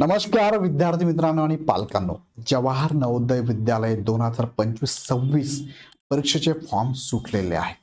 नमस्कार विद्यार्थी मित्रांनो आणि पालकांनो. जवाहर नवोदय विद्यालय दोन हजार पंचवीस सव्वीस परीक्षेचे फॉर्म सुटलेले आहे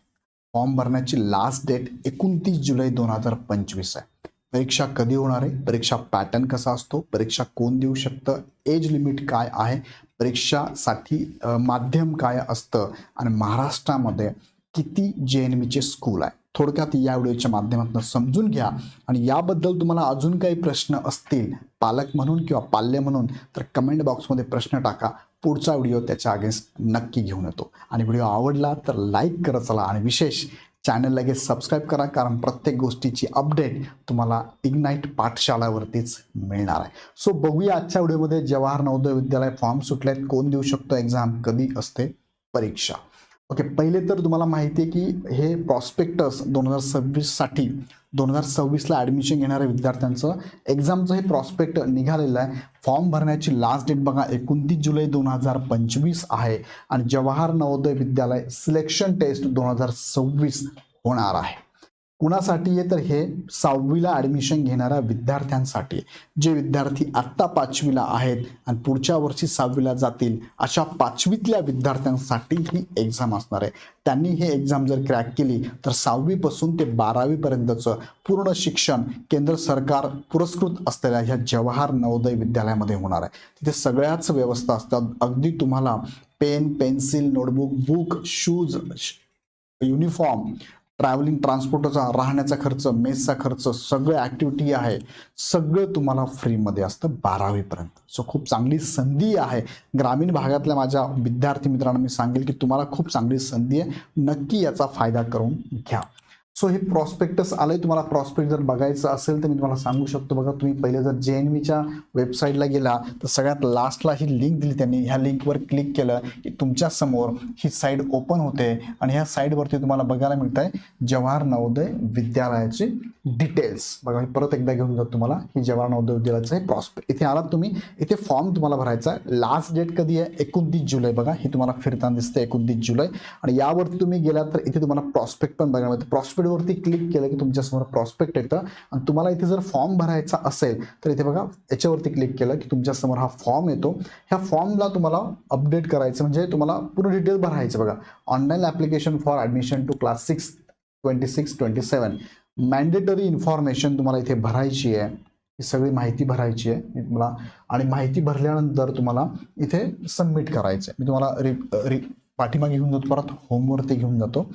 फॉर्म भरण्याची लास्ट डेट एकोणतीस जुलै दोन हजार पंचवीस आहे. परीक्षा कधी होणार आहे? परीक्षा पॅटर्न कसा असतो? परीक्षा कोण देऊ शकतं? एज लिमिट काय आहे? परीक्षासाठी माध्यम काय असतं? आणि महाराष्ट्रामध्ये किती जे एन मीचे स्कूल आहे? थोडक्यात या व्हिडिओच्या माध्यमातून समजून घ्या. आणि याबद्दल तुम्हाला अजून काही प्रश्न असतील पालक म्हणून किंवा पाल्य म्हणून तर कमेंट बॉक्समध्ये प्रश्न टाका. पुढचा व्हिडिओ त्याच्या अगेन्स्ट नक्की घेऊन येतो. आणि व्हिडिओ आवडला तर लाईक करत चला. आणि विशेष चॅनल लगेच सबस्क्राईब करा कारण प्रत्येक गोष्टीची अपडेट तुम्हाला इग्नाईट पाठशाळावरतीच मिळणार आहे. सो बघूया आजच्या व्हिडिओमध्ये. जवाहर नवोदय विद्यालय फॉर्म सुटले आहेत कोण देऊ शकतो एक्झाम कधी असते? परीक्षा. ओके पहिले तर तुम्हाला माहिती आहे की हे प्रॉस्पेक्टस दोन हजार सव्वीससाठी दोन हजार सव्वीसला ॲडमिशन घेणाऱ्या विद्यार्थ्यांचं एक्झामचं हे प्रॉस्पेक्ट निघालेलं आहे. फॉर्म भरण्याची लास्ट डेट बघा एकोणतीस जुलै दोन हजार पंचवीस आहे. आणि जवाहर नवोदय विद्यालय सिलेक्शन टेस्ट दोन हजार सव्वीस होणार आहे. कुणासाठी आहे? तर हे सहावीला ॲडमिशन घेणाऱ्या विद्यार्थ्यांसाठी. जे विद्यार्थी आत्ता पाचवीला आहेत आणि पुढच्या वर्षी सहावीला जातील अशा पाचवीतल्या विद्यार्थ्यांसाठी ही एक्झाम असणार आहे. त्यांनी हे एक्झाम जर क्रॅक केली तर सहावीपासून ते बारावीपर्यंतचं पूर्ण शिक्षण केंद्र सरकार पुरस्कृत असलेल्या ह्या जवाहर नवोदय विद्यालयामध्ये होणार आहे. तिथे सगळ्याच व्यवस्था असतात. अगदी तुम्हाला pen pencil notebook book shoes uniform travelling ट्रान्सपोर्टचा राहण्याचा खर्च मेसचा खर्च सगळं ॲक्टिव्हिटी आहे. सगळं तुम्हाला फ्रीमध्ये असतं बारावीपर्यंत सो खूप चांगली संधी आहे. ग्रामीण भागातल्या माझ्या विद्यार्थी मित्रांना मी सांगेल की तुम्हाला खूप चांगली संधी आहे. नक्की याचा फायदा करून घ्या. सो हे प्रॉस्पेक्टस आलंय. तुम्हाला प्रॉस्पेक्ट जर बघायचं असेल तर मी तुम्हाला सांगू शकतो. बघा तुम्ही पहिले जर जे एन व्हीच्या वेबसाईटला गेला तर सगळ्यात लास्टला ही लिंक दिली त्यांनी. ह्या लिंकवर क्लिक केलं की तुमच्यासमोर ही साईड ओपन होते. आणि ह्या साईडवरती तुम्हाला बघायला मिळत आहे जवाहर नवोदय विद्यालयाचे डिटेल्स बघा मी परत एकदा घेऊन जातो तुम्हाला. ही जवाहर नवोदय विद्यालयाचं हे प्रॉस्पेक्ट इथे आलात तुम्ही. इथे फॉर्म तुम्हाला भरायचा आहे. लास्ट डेट कधी आहे? एकोणतीस जुलै. बघा हे तुम्हाला फिरताना दिसते एकोणतीस जुलै. आणि यावरती तुम्ही गेलात तर इथे तुम्हाला प्रॉस्पेक्ट पण बघायला मिळतं. प्रॉस्पेक्ट वरती क्लिक केलं की तुमच्यासमोर प्रॉस्पेक्ट येतं. आणि तुम्हाला इथे जर फॉर्म भरायचा असेल तर इथे बघा याच्यावरती क्लिक केलं की तुमच्यासमोर हा फॉर्म येतो. ह्या फॉर्मला तुम्हाला अपडेट करायचं म्हणजे तुम्हाला पूर्ण डिटेल भरायचं बघा. Online application for admission to class six twenty six twenty seven mandatory information तुम्हाला इथे भरायची आहे. ही सगळी माहिती भरायची आहे. तुम्हाला आणि माहिती भरल्यानंतर तुम्हाला इथे सबमिट करायचं आहे. मी तुम्हाला रि रि पाठीमागे घेऊन जातो परत होमवरती घेऊन जातो.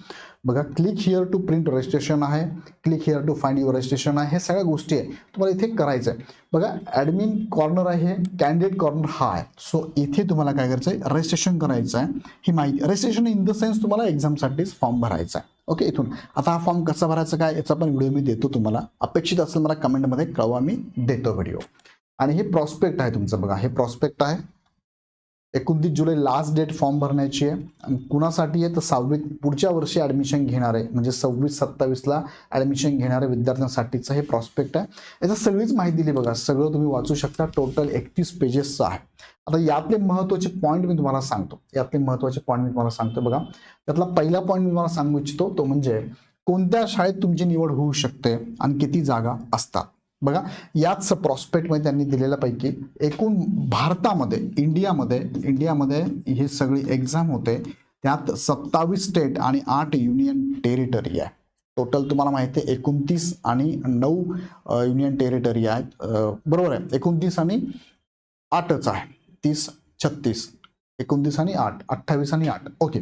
बघा click here to print registration आहे. Click here to find your registration आहे. हे सगळ्या गोष्टी आहे. तुम्हाला इथे करायचं आहे. बघा ॲडमिन कॉर्नर आहे कॅन्डिडेट कॉर्नर हा आहे. सो इथे तुम्हाला काय करायचं आहे? रजिस्ट्रेशन करायचं आहे. ही माहिती रजिस्ट्रेशन इन द सेन्स तुम्हाला एक्झामसाठीच फॉर्म भरायचा आहे. ओके इथून. आता हा फॉर्म कसा भरायचा काय? याचा पण व्हिडिओ मी देतो तुम्हाला. अपेक्षित असेल मला कमेंटमध्ये कळवा मी देतो व्हिडिओ आणि हे प्रॉस्पेक्ट आहे तुमचं. बघा हे प्रॉस्पेक्ट आहे. एकोणतीस जुलै लास्ट डेट फॉर्म भरण्याची आहे. आणि कुणासाठी आहे? तर सहावी पुढच्या वर्षी ॲडमिशन घेणारे म्हणजे सव्वीस सत्तावीसला ॲडमिशन घेणाऱ्या विद्यार्थ्यांसाठीचं हे प्रॉस्पेक्ट आहे. याचा सगळीच माहिती दिली बघा. सगळं तुम्ही वाचू शकता. टोटल एकतीस पेजेसचं आहे. आता यातले महत्त्वाचे पॉईंट मी तुम्हाला सांगतो. यातले महत्त्वाचे पॉईंट मी तुम्हाला सांगतो बघा. त्यातला पहिला पॉईंट मी तुम्हाला सांगू इच्छितो तो म्हणजे कोणत्या शाळेत तुमची निवड होऊ शकते आणि किती जागा असतात? बघा याच प्रॉस्पेक्टमध्ये त्यांनी दिलेल्यापैकी एकूण भारतामध्ये इंडियामध्ये इंडियामध्ये हे सगळी एक्झाम होते. त्यात सत्तावीस स्टेट आणि आठ युनियन टेरिटरी आहे. टोटल तुम्हाला माहिती आहे एकोणतीस आणि नऊ युनियन टेरिटरी आहेत. बरोबर आहे. एकोणतीस आणि आठच आहे. तीस छत्तीस. एकोणतीस आणि आठ अठ्ठावीस आणि आठ. ओके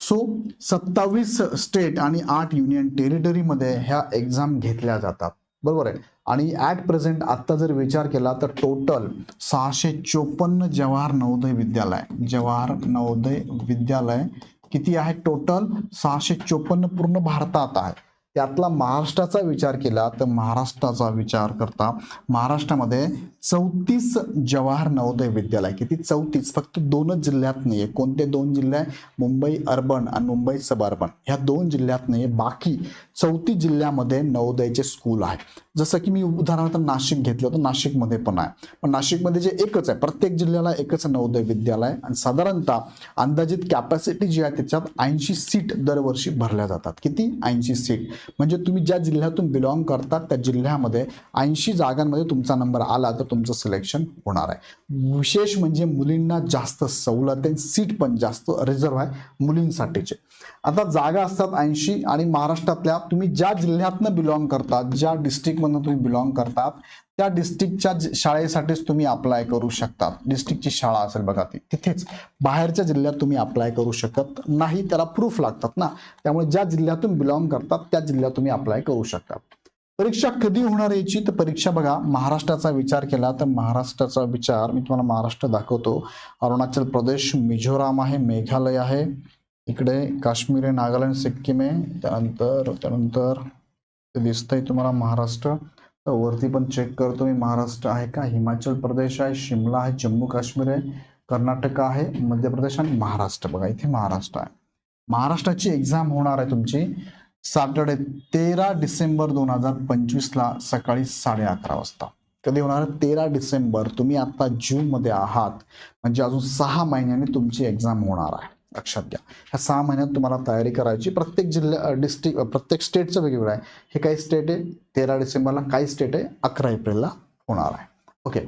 सो सत्तावीस स्टेट आणि आठ युनियन टेरिटरीमध्ये ह्या एक्झाम घेतल्या जातात. बरोबर आहे. आणि ॲट प्रेझेंट आत्ता जर विचार केला तर टोटल सहाशे चोपन्न जवाहर नवोदय विद्यालय जवाहर नवोदय विद्यालय किती आहे? टोटल सहाशे चोपन्न पूर्ण भारतात आहे. त्यातला महाराष्ट्राचा विचार केला तर महाराष्ट्राचा विचार करता महाराष्ट्रामध्ये चौतीस जवाहर नवोदय विद्यालय किती? चौतीस. फक्त दोनच जिल्ह्यात नाही आहे कोणते दोन जिल्हे आहे? मुंबई अर्बन आणि मुंबई सब अर्बन ह्या दोन जिल्ह्यात नाही आहे बाकी चौतीस जिल्ह्यामध्ये नवोदयचे स्कूल आहे जसं की मी उदाहरणार्थ नाशिक घेतलं तर नाशिकमध्ये पण आहे. पण नाशिकमध्ये जे एकच आहे प्रत्येक जिल्ह्याला एकच नवोदय विद्यालय आणि साधारणतः अंदाजित कॅपॅसिटी जी आहे त्याच्यात ऐंशी सीट दरवर्षी भरल्या जातात. किती? ऐंशी सीट म्हणजे तुम्ही ज्या जिल्ह्यातून बिलॉंग करतात त्या जिल्ह्यामध्ये ऐंशी जागांमध्ये तुमचा नंबर आला तर तुमचं सिलेक्शन होणार आहे. विशेष म्हणजे मुलींना जास्त सवलत आहे सीट पण जास्त रिझर्व आहे मुलींसाठीचे. आता जागा असतात ऐंशी आणि महाराष्ट्रातल्या तुम्ही ज्या जिल्ह्यातनं बिलॉंग करतात ज्या डिस्ट्रिक्टमधनं तुम्ही बिलॉंग करतात त्या डिस्ट्रिक्टच्या शाळेसाठीच तुम्ही अप्लाय करू शकता. डिस्ट्रिक्टची शाळा असेल बघा ती. तिथेच बाहेरच्या जिल्ह्यात तुम्ही अप्लाय करू शकत नाही त्याला प्रूफ लागतात ना. त्यामुळे ज्या जिल्ह्यातून बिलॉंग करतात त्या जिल्ह्यात तुम्ही अप्लाय करू शकता. परीक्षा कधी होणार याची? तर परीक्षा बघा महाराष्ट्राचा विचार केला तर महाराष्ट्राचा विचार मी तुम्हाला महाराष्ट्र दाखवतो. अरुणाचल प्रदेश मिझोराम आहे मेघालय आहे. इकडे काश्मीर आहे नागालँड सिक्कीम आहे. त्यानंतर त्यानंतर दिसतंय तुम्हाला महाराष्ट्र. तर वरती पण चेक करतो मी. महाराष्ट्र आहे का? हिमाचल प्रदेश आहे शिमला आहे जम्मू काश्मीर आहे कर्नाटक आहे मध्य प्रदेश आणि महाराष्ट्र. बघा इथे महाराष्ट्र आहे. महाराष्ट्राची एक्झाम होणार आहे तुमची सॅटर्डे तेरा डिसेंबर दोन हजार पंचवीसला सकाळी साडे अकरा वाजता. कधी होणार तेरा डिसेंबर. तुम्ही आता जूनमध्ये आहात. म्हणजे अजून सहा महिन्यांनी तुमची एक्झाम होणार आहे. लक्षात घ्या. ह्या सहा महिन्यात तुम्हाला तयारी करायची प्रत्येक जिल्ह्या डिस्ट्रिक्ट प्रत्येक स्टेटचं वेगवेगळं आहे. हे काही स्टेट आहे तेरा डिसेंबरला काही स्टेट आहे अकरा एप्रिलला होणार आहे. ओके.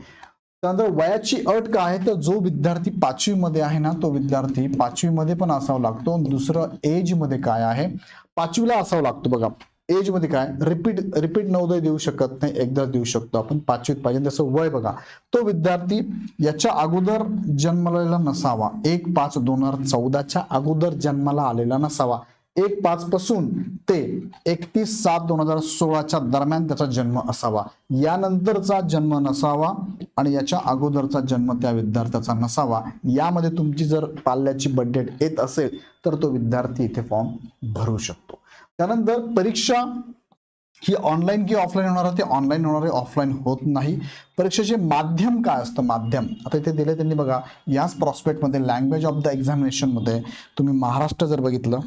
त्यानंतर वयाची अट काय आहे? तर जो विद्यार्थी पाचवीमध्ये आहे ना तो विद्यार्थी पाचवीमध्ये पण असावा लागतो. दुसरं एजमध्ये काय आहे? पाचवीला असावं लागतो बघा. एजमध्ये काय? रिपीट रिपीट नवोदय देऊ शकत नाही एकदाच देऊ शकतो आपण. पाचवीत पाहिजे. तसं वय बघा. तो विद्यार्थी याच्या अगोदर जन्मलेला नसावा. एक पाच दोन हजार चौदाच्या अगोदर जन्माला आलेला नसावा. एक पाच पासून ते एकतीस सात दोन हजार सोळाच्या दरम्यान त्याचा जन्म असावा. यानंतरचा जन्म नसावा आणि याच्या अगोदरचा जन्म त्या विद्यार्थ्याचा नसावा. यामध्ये तुमची जर पाल्याची बर्थडेट येत असेल तर तो विद्यार्थी इथे फॉर्म भरू शकतो. त्यानंतर परीक्षा ही ऑनलाईन की ऑफलाईन होणार आहे? ते ऑनलाईन होणार आहे ऑफलाईन होत नाही. परीक्षेचे माध्यम काय असतं? माध्यम. आता इथे दिले त्यांनी बघा याच प्रॉस्पेक्टमध्ये लँग्वेज ऑफ द एक्झामिनेशनमध्ये तुम्ही महाराष्ट्र जर बघितलं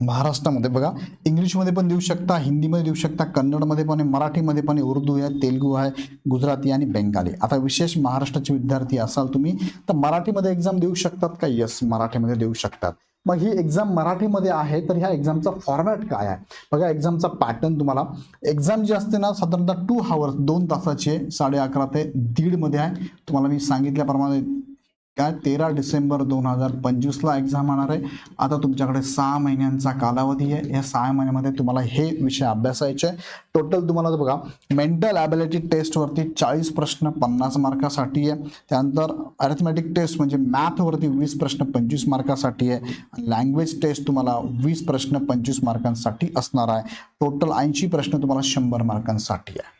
महाराष्ट्रामध्ये बघा इंग्लिशमध्ये पण देऊ शकता हिंदीमध्ये देऊ शकता कन्नडमध्ये पण आहे मराठीमध्ये पण आहे उर्दू आहे तेलगू आहे गुजराती आणि बंगाली. आता विशेष महाराष्ट्राचे विद्यार्थी असाल तुम्ही तर मराठीमध्ये एक्झाम देऊ शकतात का? यस मराठीमध्ये देऊ शकतात. मग ही एक्झाम मराठीमध्ये आहे तर ह्या एक्झामचा फॉर्मॅट काय आहे? बघा एक्झामचा पॅटर्न तुम्हाला. एक्झाम जी असते ना साधारणतः टू हावर्स दोन तासाची आहे साडे अकरा ते दीडमध्ये आहे. तुम्हाला मी सांगितल्याप्रमाणे काय? तेरा डिसेंबर दोन हजार पंचवीसला एक्झाम होणार आहे. आता तुमच्याकडे सहा महिन्यांचा कालावधी आहे. या सहा महिन्यामध्ये तुम्हाला हे विषय अभ्यासायचे आहे. टोटल तुम्हाला बघा मेंटल ॲबिलिटी टेस्टवरती चाळीस प्रश्न पन्नास मार्कासाठी आहे. त्यानंतर अरिथमॅटिक टेस्ट म्हणजे मॅथवरती वीस प्रश्न पंचवीस मार्कासाठी आहे. लँग्वेज टेस्ट तुम्हाला वीस प्रश्न पंचवीस मार्कांसाठी असणार आहे. टोटल ऐंशी प्रश्न तुम्हाला शंभर मार्कांसाठी आहे.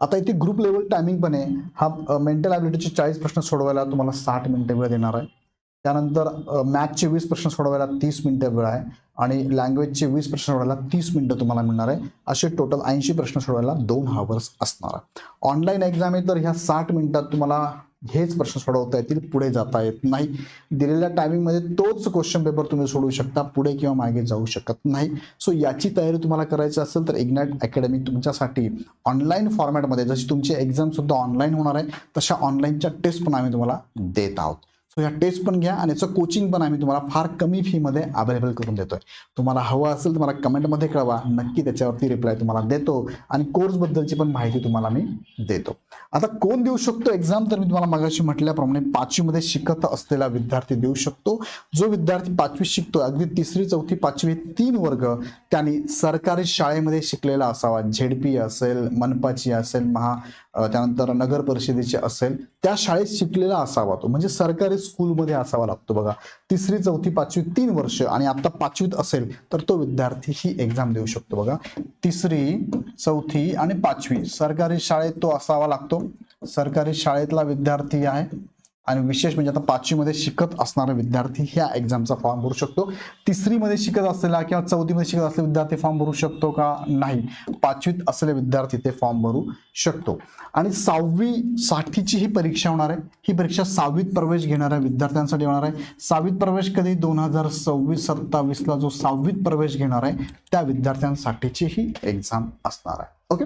आता इथे ग्रुप लेवल टायमिंग पण आहे. हा मेंटल ॲबिलिटीचे चाळीस प्रश्न सोडवायला तुम्हाला साठ मिनिटं वेळ देणार आहे. त्यानंतर मॅथचे वीस प्रश्न सोडवायला तीस मिनिटं वेळ आहे. आणि लँग्वेजचे वीस प्रश्न सोडवायला तीस मिनिटं तुम्हाला मिळणार आहे. असे टोटल ऐंशी प्रश्न सोडवायला दोन हावर्स असणार आहे. ऑनलाईन एक्झाम आहे तर ह्या साठ मिनिटात तुम्हाला हेच प्रश्न सोडवता येतील पुढे जाता येत नाही. दिलेल्या टायमिंगमध्ये तोच क्वेश्चन पेपर तुम्ही सोडवू शकता पुढे किंवा मागे जाऊ शकत नाही. सो याची तयारी तुम्हाला करायची असेल तर इग्नाइट अकॅडमी तुमच्यासाठी ऑनलाईन फॉर्मॅटमध्ये जशी तुमची एक्झामसुद्धा ऑनलाईन होणार आहे तशा ऑनलाईनच्या टेस्ट पण आम्ही तुम्हाला देत आहोत. सो ह्या टेस्ट पण घ्या आणि याचं कोचिंग पण आम्ही तुम्हाला फार कमी फीमध्ये अवेलेबल करून देतोय. तुम्हाला हवं असेल तुम्हाला कमेंटमध्ये कळवा. नक्की त्याच्यावरती रिप्लाय तुम्हाला देतो आणि कोर्सबद्दलची पण माहिती तुम्हाला मी देतो. आता कोण देऊ शकतो? एक्झाम तर मी तुम्हाला मागाशी म्हटल्याप्रमाणे पाचवीमध्ये शिकत असलेला विद्यार्थी देऊ शकतो. जो विद्यार्थी पाचवी शिकतो अगदी तिसरी चौथी पाचवी तीन वर्ग त्यांनी सरकारी शाळेमध्ये शिकलेला असावा. झेडपी असेल मनपाची असेल महा त्यानंतर नगर परिषदेची असेल त्या शाळेत शिकलेला असावा तो. म्हणजे सरकारी स्कूलमध्ये असावा लागतो बघा. तिसरी चौथी पाचवी तीन वर्ष आणि आता पाचवीत असेल तर तो विद्यार्थी ही एक्झाम देऊ शकतो बघा. तिसरी चौथी आणि पाचवी. सरकारी शाळेत तो असावा लागतो. सरकारी शाळेतला विद्यार्थी आहे. आणि विशेष म्हणजे आता पाचवीमध्ये शिकत असणारा विद्यार्थी ह्या एक्झामचा फॉर्म भरू शकतो. तिसरीमध्ये शिकत असलेला किंवा चौथीमध्ये शिकत असलेला विद्यार्थी फॉर्म भरू शकतो का? नाही. पाचवीत असलेले विद्यार्थी ते फॉर्म भरू शकतो. आणि सहावी साठीची ही परीक्षा होणार आहे. ही परीक्षा सहावीत प्रवेश घेणाऱ्या विद्यार्थ्यांसाठी होणार आहे. सहावीत प्रवेश कधी? दोन हजार सव्वीस सत्तावीसला जो सहावीत प्रवेश घेणार आहे त्या विद्यार्थ्यांसाठीची ही एक्झाम असणार आहे. ओके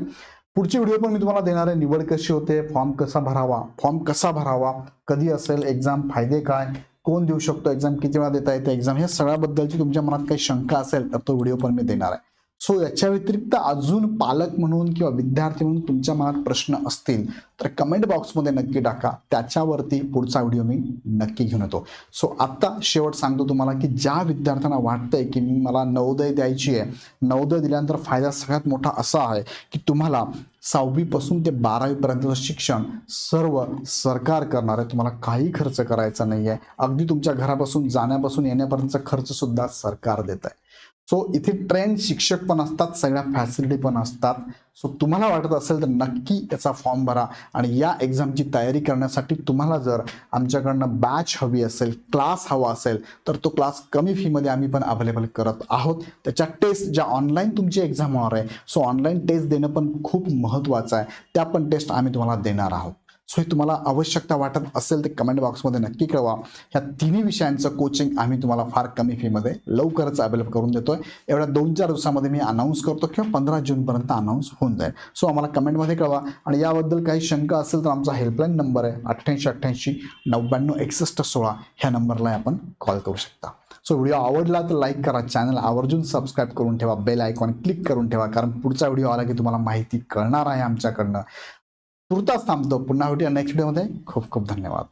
पुढची व्हिडिओ पण मी तुम्हाला देणार आहे. निवड कशी होते फॉर्म कसा भरावा फॉर्म कसा भरावा कधी असेल एक्झाम फायदे काय कोण देऊ शकतो एक्झाम किती वेळा देता येते एक्झाम ह्या सगळ्याबद्दलची तुमच्या मनात काही शंका असेल तर तो व्हिडिओ पण मी देणार आहे. सो याच्या व्यतिरिक्त अजून पालक म्हणून किंवा विद्यार्थी म्हणून तुमच्या मनात प्रश्न असतील तर कमेंट बॉक्समध्ये नक्की टाका. त्याच्यावरती पुढचा व्हिडिओ मी नक्की घेऊन येतो. सो आत्ता शेवट सांगतो तुम्हाला की ज्या विद्यार्थ्यांना वाटतंय की मी मला नवोदय द्यायची आहे नवोदय दिल्यानंतर फायदा सगळ्यात मोठा असा आहे की तुम्हाला सहावीपासून ते बारावीपर्यंतचं शिक्षण सर्व सरकार करणार आहे. तुम्हाला काही खर्च करायचा नाही आहे अगदी तुमच्या घरापासून जाण्यापासून येण्यापर्यंतचा खर्चसुद्धा सरकार देत आहे सो इथे ट्रेन शिक्षक पण असतात सगळ्या फॅसिलिटी पण असतात. सो तुम्हाला वाटत असेल तर नक्की याचा फॉर्म भरा. आणि या एक्झामची तयारी करण्यासाठी तुम्हाला जर आमच्याकडनं बॅच हवी असेल क्लास हवा असेल तर तो क्लास कमी फीमध्ये आम्ही पण अवेलेबल करत आहोत. त्याच्या टेस्ट ज्या ऑनलाईन तुमची एक्झाम होणार आहे सो ऑनलाईन टेस्ट देणं पण खूप महत्त्वाचं आहे. त्या पण टेस्ट आम्ही तुम्हाला देणार आहोत. सो हे तुम्हाला आवश्यकता वाटत असेल तर कमेंट बॉक्समध्ये नक्की कळवा. ह्या तिन्ही विषयांचं कोचिंग आम्ही तुम्हाला फार कमी फीमध्ये लवकरच अवेलेबल करून देतोय. एवढ्या दोन चार दिवसामध्ये मी अनाऊन्स करतो किंवा पंधरा जूनपर्यंत अनाऊन्स होऊन जाईल. सो आम्हाला कमेंटमध्ये कळवा. आणि याबद्दल काही शंका असेल तर आमचा हेल्पलाईन नंबर आहे अठ्ठ्याऐंशी अठ्ठ्याऐंशी नव्याण्णव एकसष्ट सोळा ह्या नंबरला आपण कॉल करू शकता. सो व्हिडिओ आवडला तर लाईक करा. चॅनल आवर्जून सबस्क्राईब करून ठेवा. बेल आयकॉन क्लिक करून ठेवा. कारण पुढचा व्हिडिओ आला की तुम्हाला माहिती कळणार आहे आमच्याकडनं. तुर्तास थांबतो पुन्हा भेटूया नेक्स्ट व्हिडिओमध्ये खूप खूप धन्यवाद